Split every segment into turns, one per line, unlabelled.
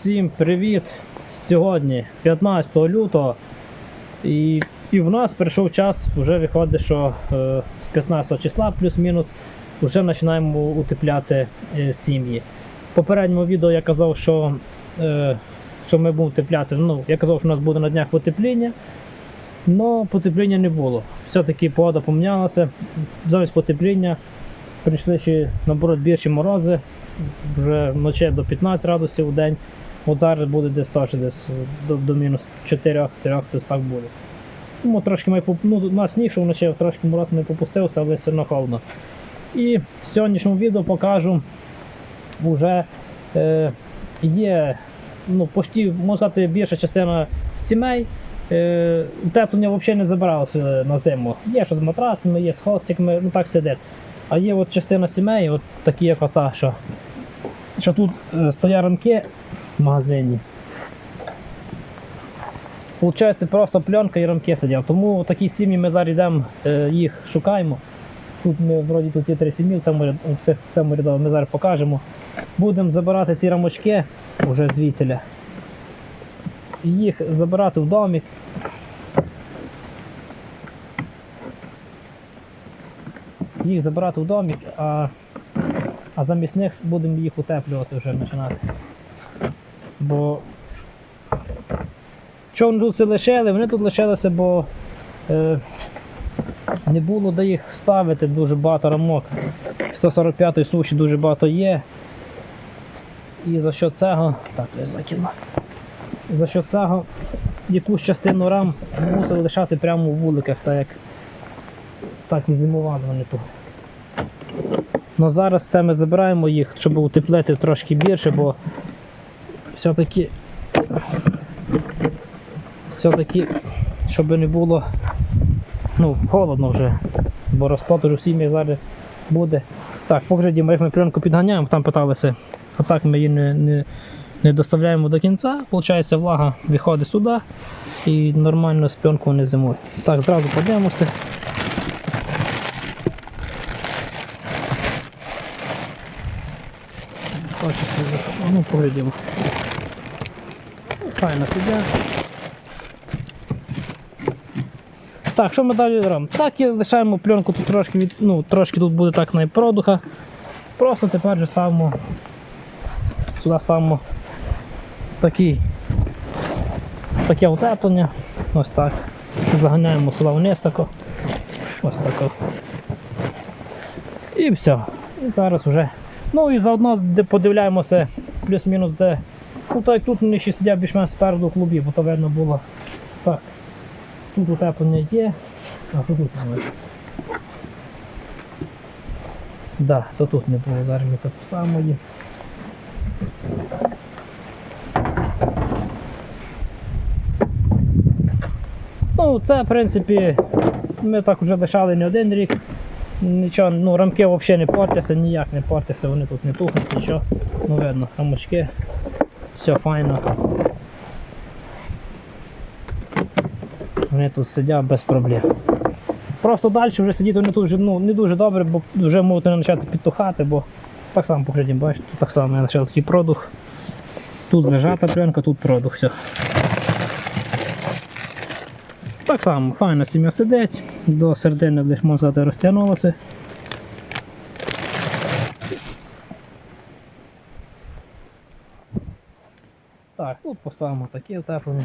Всім привіт! Сьогодні 15 лютого і, і в нас прийшов час, вже виходить, що е, з 15 числа плюс-мінус вже починаємо утепляти е, сім'ї. В попередньому відео я казав, що, е, що ми будемо утепляти. Ну, я казав, що у нас буде на днях потепління, але потепління не було. Все-таки погода помінялася. Замість потепління прийшли ще наоборот більші морози, вже вночі до 15 градусів у день. От зараз буде десь теж десь до, до мінус 4 4 десь так буде. Тому трошки ми ну, у нас сніг, що вночі трошки мороз не попустився, але все одно холодно. І в сьогоднішньому відео покажу вже е, є ну, почти, можна сказати, більша частина сімей. Е, утеплення взагалі не забиралося на зиму. Є що з матрасами, є з холстиками, ну так сидить. А є от частина сімей, от такі як оця, що, що тут е, стоять рамки магазині. Получається просто пленка і рамки сидять. Тому такі сім'ї ми зараз йдемо, е, їх шукаємо. Тут ми вроді тут є три сім'ї, в цьому, в цьому ряду ми зараз покажемо. Будемо забирати ці рамочки вже звідсіля. Їх забирати в домик. Їх забирати в домик, а, а замість них будемо їх утеплювати вже починати. Бо вони тут все лишили? Вони тут лишилися, бо е, не було де їх ставити дуже багато рамок. 145 суші дуже багато є. І за що цього. Так, я закину. За що цього якусь частину рам мусили лишати прямо у вуликах, так як так і зимували вони тут. Ну зараз це ми забираємо їх, щоб утеплити трошки більше, бо все-таки все-таки, щоб не було ну, холодно вже, бо розплод уже в зараз буде. Так, поки Діма, як ми пленку підганяємо, там питалися, а так ми її не, не, не доставляємо до кінця, виходить, влага виходить сюди і нормально з пленкою не зимує. Так, зразу подивимося. Ну поглядімо. Файно сидять. Так, що ми далі робимо? Так і лишаємо пленку тут трошки від, ну, трошки тут буде так найпродуха. Просто тепер же ставимо сюди ставимо такий, таке утеплення. Ось так. Заганяємо сюди вниз тако. Ось тако. І все. І зараз вже. Ну і заодно подивляємося плюс-мінус де. Ну так як тут вони ще сидять більш-менш спереду в клубі, бо то видно було. Так. Тут утеплення є, а то тут немає. Да, то тут не було, зараз ми це поставимо її. Ну, це, в принципі, ми так вже лишали не один рік. Нічого, ну рамки взагалі не портяться, ніяк не портяться, вони тут не тухнуть, нічого. Ну видно, рамочки. Все файно. Вони тут сидять без проблем. Просто далі вже сидіти вони тут вже ну, не дуже добре, бо вже можуть вони почати підтухати, бо так само поглядім, бачите, тут так само я почав такий продух. Тут зажата пленка, тут продух, все. Так само, файно сім'я сидить, до середини лише можна сказати розтягнулося. Так, тут поставимо такі утеплення.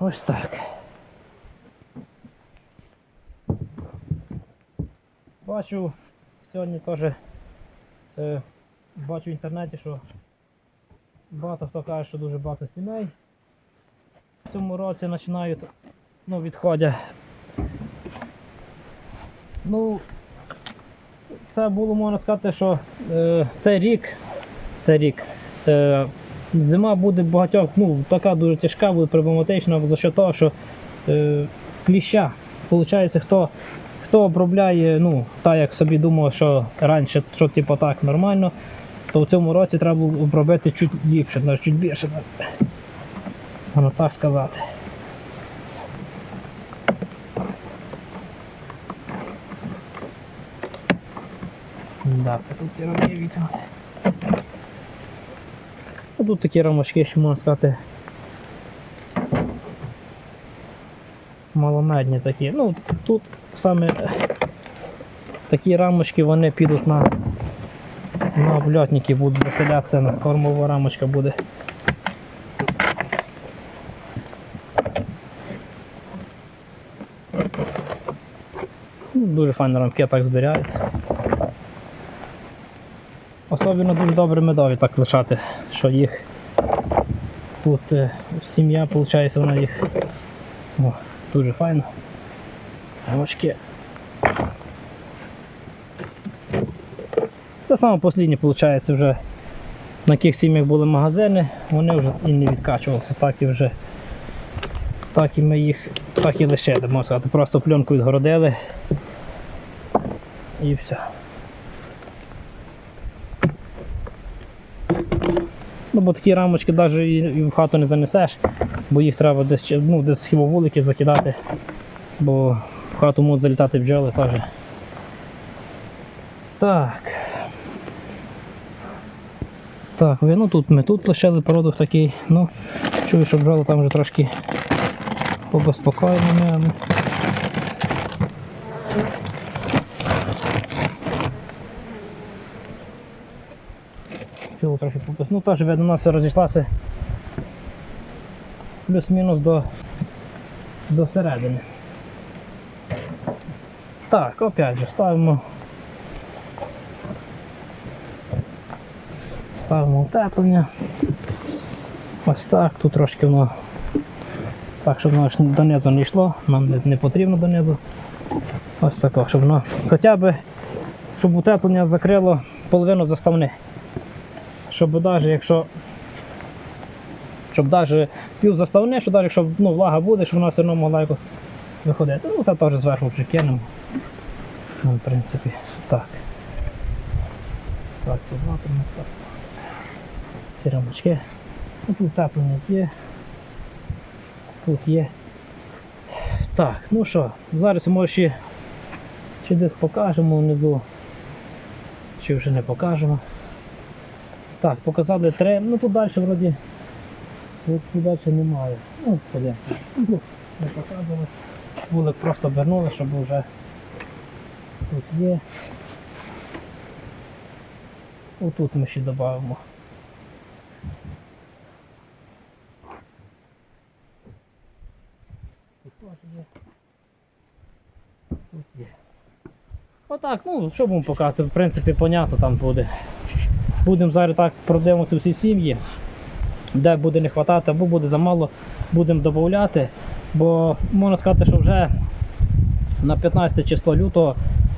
Ось так. Бачу сьогодні теж е, бачу в інтернеті, що багато хто каже, що дуже багато сімей в цьому році починають ну, відходять. Ну, це було можна сказати, що е, цей рік, цей рік е, зима буде багатьох, ну, така дуже тяжка, буде проблематична за що того, що е, кліща. Получається, хто, хто обробляє, ну, так як собі думав, що раніше, що типу так нормально, то в цьому році треба було обробити чуть ліпше, чуть більше. Можна так сказати. Да, це тут рамки відтягнути. Ну, Тут такі рамочки, що можна сказати. Маломедні такі. Ну, тут саме такі рамочки вони підуть на, на обльотники, будуть заселятися, на кормова рамочка буде. Ну, Дуже файні рамки так зберігаються. Особливо дуже добре медові так лишати, що їх тут е, сім'я, виходить, вона їх о, дуже файно. Гочки. Це саме останнє, виходить, вже на яких сім'ях були магазини, вони вже і не відкачувалися, так і вже так і ми їх так і лишили, можна сказати. Просто пленку відгородили і все. Ну, бо такі рамочки навіть і, в хату не занесеш, бо їх треба десь, ну, десь хіба вулики закидати, бо в хату можуть залітати бджоли теж. Так. Так, ну тут ми тут лишили продукт такий, ну, чую, що бджоли там вже трошки побезпокоєними. Трохи попис. Ну теж видно, нас розійшлася плюс-мінус до, до середини. Так, опять же, ставимо. Ставимо утеплення. Ось так, тут трошки воно так, щоб воно донизу не йшло, нам не, не потрібно донизу. Ось тако, щоб воно хоча б щоб утеплення закрило половину заставни щоб навіть якщо щоб навіть пів заставне, що навіть якщо ну, влага буде, щоб вона все одно могла якось виходити. Ну це теж зверху прикинемо. Ну, в принципі, так. Так, ватимо, так. Ці рамочки. Ну, тут теплення є. Тут є. Так, ну що, зараз може ще, ще десь покажемо внизу. Чи вже не покажемо. Так, показали три, ну тут далі вроді тут, далі немає. Ну, подивимося. Ну, не показували. Вулик просто обернули, щоб вже тут є. Отут ми ще додамо. Тут є. Отак, ну, що будемо показувати, в принципі, понятно там буде. Будемо зараз так продивимося всі сім'ї, де буде не вистачати, або буде замало, будемо додати. Бо можна сказати, що вже на 15 число лютого,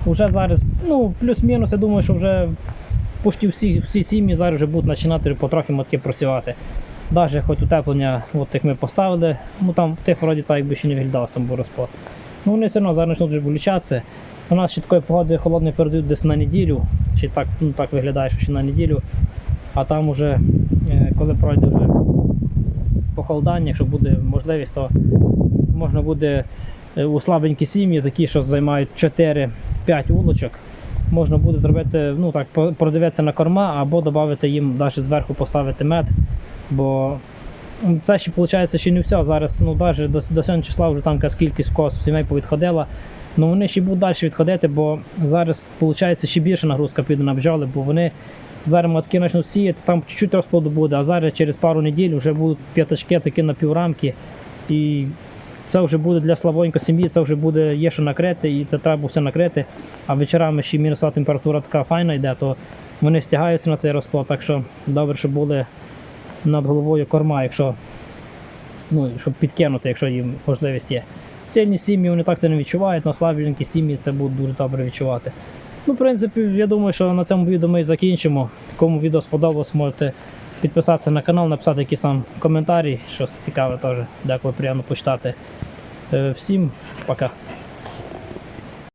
вже зараз, ну, плюс-мінус, я думаю, що вже почти всі, всі сім'ї зараз вже будуть починати потрохи матки просівати. Навіть хоч утеплення, от як ми поставили, ну там тих вроді так якби ще не виглядало, там був розпад. Ну вони все одно зараз почнуть вже вилічатися. У нас ще такої погоди холодної передають десь на неділю, чи так, ну, так виглядає, що ще на неділю. А там уже, е, коли пройде вже похолодання, якщо буде можливість, то можна буде е, у слабенькі сім'ї, такі, що займають 4-5 вулочок, можна буде зробити, ну так, продивитися на корма або додати їм навіть зверху поставити мед. Бо це ще виходить ще не все. Зараз ну, навіть до, до сьогодні числа вже там кількість кос сімей повідходила. Ну вони ще будуть далі відходити, бо зараз виходить ще більша нагрузка піде на бджоли, бо вони зараз матки почнуть сіяти, там чуть-чуть розплоду буде, а зараз через пару неділь вже будуть п'ятачки такі на піврамки. І це вже буде для слабонько сім'ї, це вже буде є що накрити, і це треба все накрити. А вечорами ще мінусова температура така файна йде, то вони стягаються на цей розплод. Так що добре, щоб були над головою корма, якщо ну, щоб підкинути, якщо їм можливість є. Сильні сім'ї вони так це не відчувають, але слабенькі сім'ї це будуть дуже добре відчувати. Ну, в принципі, я думаю, що на цьому відео ми і закінчимо. Кому відео сподобалось, можете підписатися на канал, написати якісь там коментарі, щось цікаве теж. Дякую, приємно почитати. Е, Всім пока.